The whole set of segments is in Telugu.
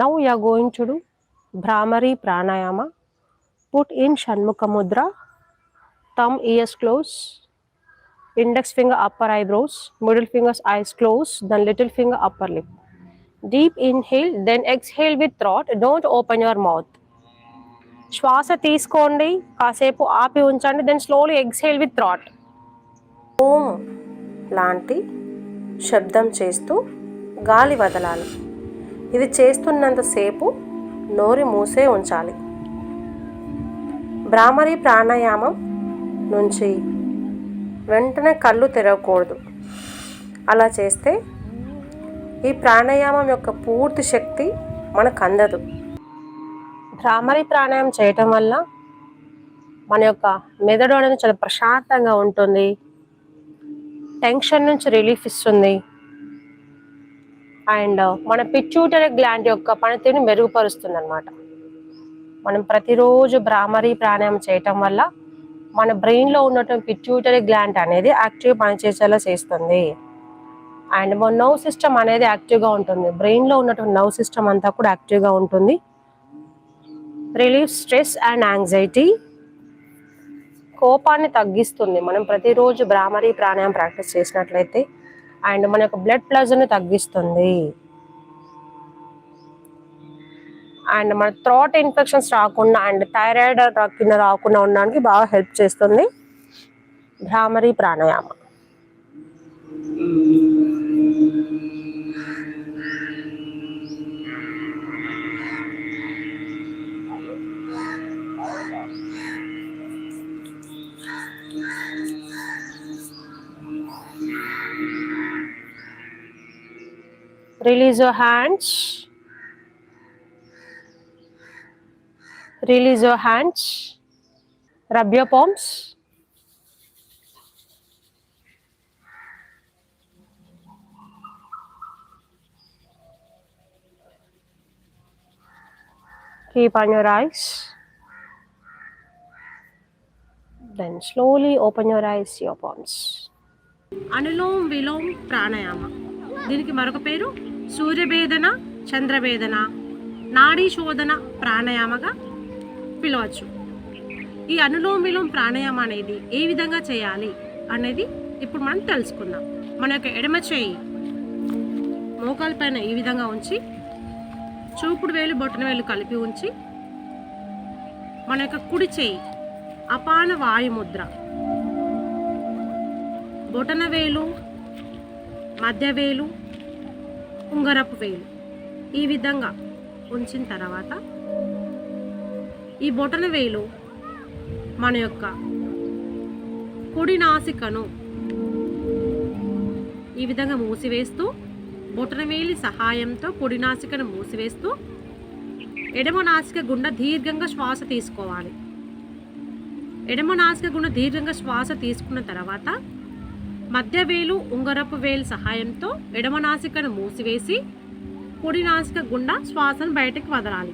నౌ యా గోయించుడు Bhramari pranayama. Put in Shanmukha mudra thumb ears close index finger upper eyebrows middle fingers eyes close then little finger upper lip deep inhale then exhale with throat don't open your mouth శ్వాస తీసుకోండి కాసేపు ఆపి ఉంచండి then slowly exhale with throat Om లాంటి శబ్దం చేస్తూ గాలి వదలాలి. ఇది చేస్తున్నంతసేపు నోరి మూసే ఉంచాలి. భ్రామరి ప్రాణాయామం నుంచి వెంటనే కళ్ళు తెరవకూడదు. అలా చేస్తే ఈ ప్రాణాయామం యొక్క పూర్తి శక్తి మనకు అందదు. భ్రామరి ప్రాణాయామం చేయటం వల్ల మన యొక్క మెదడు అనేది చాలా ప్రశాంతంగా ఉంటుంది. టెన్షన్ నుంచి రిలీఫ్ ఇస్తుంది. అండ్ మన పిచ్యూటరీ గ్లాండ్ యొక్క పనితీరుని మెరుగుపరుస్తుంది అనమాట మనం ప్రతిరోజు భ్రామరీ ప్రాణాయామం చేయటం వల్ల మన బ్రెయిన్లో ఉన్నటువంటి పిట్యూటరీ గ్లాండ్ అనేది యాక్టివ్ పనిచేసేలా చేస్తుంది. అండ్ మన నర్వ్ సిస్టమ్ అనేది యాక్టివ్గా ఉంటుంది. బ్రెయిన్లో ఉన్నటువంటి నర్వ్ సిస్టమ్ అంతా కూడా యాక్టివ్గా ఉంటుంది. రిలీఫ్ స్ట్రెస్ అండ్ యాంగ్జైటీ కోపాన్ని తగ్గిస్తుంది. మనం ప్రతిరోజు భ్రామరీ ప్రాణాయామం ప్రాక్టీస్ చేసినట్లయితే అండ్ మన యొక్క బ్లడ్ ప్రెషర్ని తగ్గిస్తుంది. అండ్ మన థ్రోట్ ఇన్ఫెక్షన్స్ రాకుండా అండ్ థైరాయిడ్ కింద రాకుండా ఉండడానికి బాగా హెల్ప్ చేస్తుంది. భ్రామరీ ప్రాణాయామం. Release your hands. Release your hands. Rub your palms. Keep on your eyes. Then slowly open your eyes, your palms. Anulom Vilom Pranayama. దీనికి మరొక పేరు సూర్యభేదన చంద్రభేదన నాడీ శోధన ప్రాణాయామగా పిలవచ్చు. ఈ అనులోమ విలోమ ప్రాణాయామ అనేది ఏ విధంగా చేయాలి అనేది ఇప్పుడు మనం తెలుసుకుందాం. మన యొక్క ఎడమ చేయి మోకాల పైన ఈ విధంగా ఉంచి చూపుడు వేలు బొట్టన వేలు కలిపి ఉంచి మన యొక్క కుడి చేయి అపాన వాయుముద్ర. బొటన వేలు మధ్యవేలు ఉంగరపు వేలు. ఈ విధంగా ఉంచిన తర్వాత ఈ బొటన వేలు మన యొక్క కుడి నాసికను ఈ విధంగా మూసివేస్తూ బొటన వేలి సహాయంతో కుడి నాసికను మూసివేస్తూ ఎడమ నాసిక గుండా దీర్ఘంగా శ్వాస తీసుకోవాలి. ఎడమ నాసిక గుండా దీర్ఘంగా శ్వాస తీసుకున్న తర్వాత మధ్యవేలు ఉంగరపు వేలు సహాయంతో ఎడమ నాసికను మూసివేసి కుడి నాసిక గుండా శ్వాసను బయటకు వదలాలి.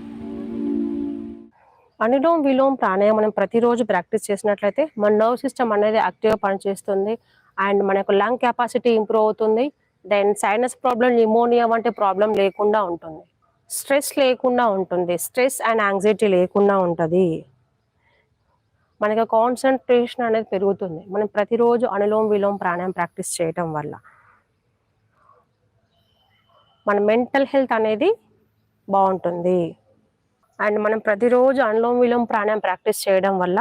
అనులోమ్ విలోమ్ ప్రాణాయామం మనం ప్రతిరోజు ప్రాక్టీస్ చేసినట్లయితే మన నర్వ్ సిస్టమ్ అనేది యాక్టివ్గా పనిచేస్తుంది. అండ్ మన యొక్క లంగ్ కెపాసిటీ ఇంప్రూవ్ అవుతుంది. దెన్ సైనస్ ప్రాబ్లం న్యూమోనియా వంటి ప్రాబ్లం లేకుండా ఉంటుంది. స్ట్రెస్ లేకుండా ఉంటుంది. స్ట్రెస్ అండ్ యాంగ్జైటీ లేకుండా ఉంటుంది. మనకి కాన్సన్ట్రేషన్ అనేది పెరుగుతుంది. మనం ప్రతిరోజు అనులోమ్ విలోమ్ ప్రాణాయామం ప్రాక్టీస్ చేయటం వల్ల. మన మెంటల్ హెల్త్ అనేది బాగుంటుంది. అండ్ మనం ప్రతిరోజు అనులోమ్ విలోమ్ ప్రాణాయామం ప్రాక్టీస్ చేయడం వల్ల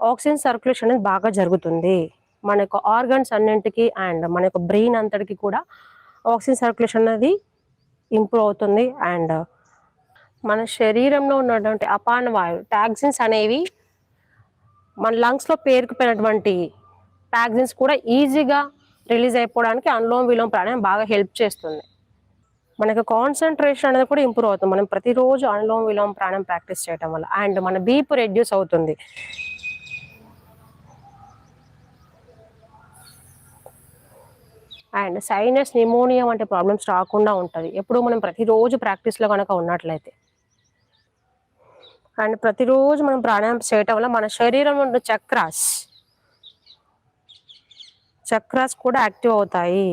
ఆక్సిజన్ సర్క్యులేషన్ అనేది బాగా జరుగుతుంది. మన యొక్క ఆర్గన్స్ అన్నింటికి అండ్ మన యొక్క బ్రెయిన్ అంతటికి కూడా ఆక్సిజన్ సర్క్యులేషన్ అనేది ఇంప్రూవ్ అవుతుంది. అండ్ మన శరీరంలో ఉన్నటువంటి అపాన వాయువు టాక్సిన్స్ అనేవి మన లంగ్స్లో పేరుకుపోయినటువంటి టాక్సిన్స్ కూడా ఈజీగా రిలీజ్ అయిపోవడానికి అనులోమ విలోమ ప్రాణాయామం బాగా హెల్ప్ చేస్తుంది. మనకి కాన్సన్ట్రేషన్ అనేది కూడా ఇంప్రూవ్ అవుతుంది. మనం ప్రతిరోజు అనులోమ విలోమ ప్రాణం ప్రాక్టీస్ చేయడం వల్ల అండ్ మన బీప్ రెడ్యూస్ అవుతుంది. అండ్ సైనస్ నిమోనియా వంటి ప్రాబ్లమ్స్ రాకుండా ఉంటుంది. ఎప్పుడు మనం ప్రతిరోజు ప్రాక్టీస్లో కనుక ఉన్నట్లయితే. అండ్ ప్రతిరోజు మనం ప్రాణాయామం చేయటం వల్ల మన శరీరంలో ఉన్న చక్రాస్ చక్రాస్ కూడా యాక్టివ్ అవుతాయి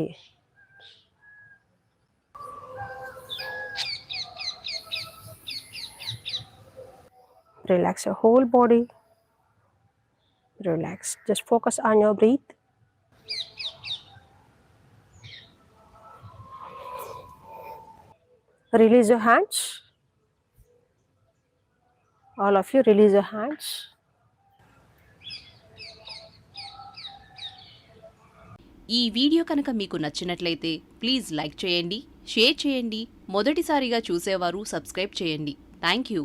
Relax your whole body. Relax. Just focus on your breath. Release your hands. All of you, release your hands. ఈ వీడియో కనుక మీకు నచ్చినట్లయితే ప్లీజ్ లైక్ చేయండి షేర్ చేయండి మొదటిసారిగా చూసేవారు సబ్స్క్రైబ్ చేయండి థ్యాంక్ యూ